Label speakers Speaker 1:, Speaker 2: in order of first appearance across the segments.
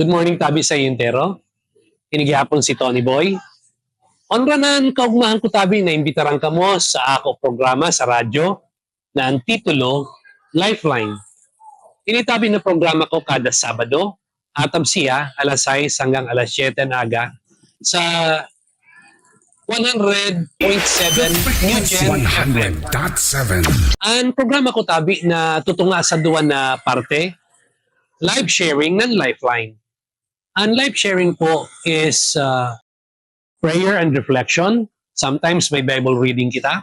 Speaker 1: Good morning tabi sa intero. Inigihapon si Tony Boy. Onranan kaugmahan ko tabi na imbitaran ka mo sa ako programa sa radyo na ang titulo Lifeline. Initabi na programa ko kada Sabado atab siya alas 6 hanggang alas 7 na aga sa 100.7 New Gen FM.
Speaker 2: 100.7
Speaker 1: Ang programa ko tabi na tutunga sa duwa na parte, live sharing ng Lifeline. Ang live sharing po is uh, prayer and reflection. Sometimes may Bible reading kita.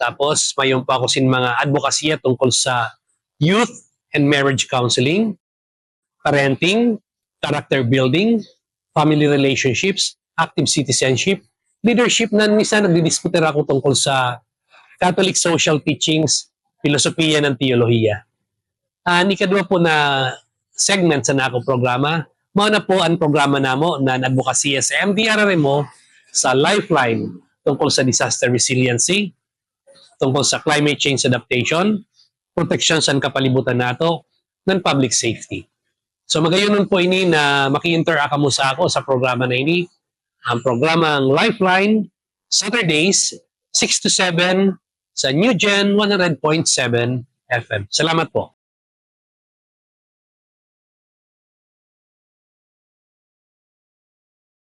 Speaker 1: Tapos mayon pa ako sin mga advokasya tungkol sa youth and marriage counseling, parenting, character building, family relationships, active citizenship, leadership na minsan nagdidiskutir ako tungkol sa Catholic social teachings, filosofiya ng teolohiya. Uh, ikadwa po na segment sa nako programa, mao na po ang programa namo na advokasya sa MDRRMO sa Lifeline tungkol sa disaster resiliency, tungkol sa climate change adaptation, protection sa kapalibutan nato, ng public safety. So magayon po ini na maki-interact mo sa ako sa programa na ini, ang programang Lifeline, Saturdays, 6 to 7 sa New Gen 100.7 FM. Salamat po.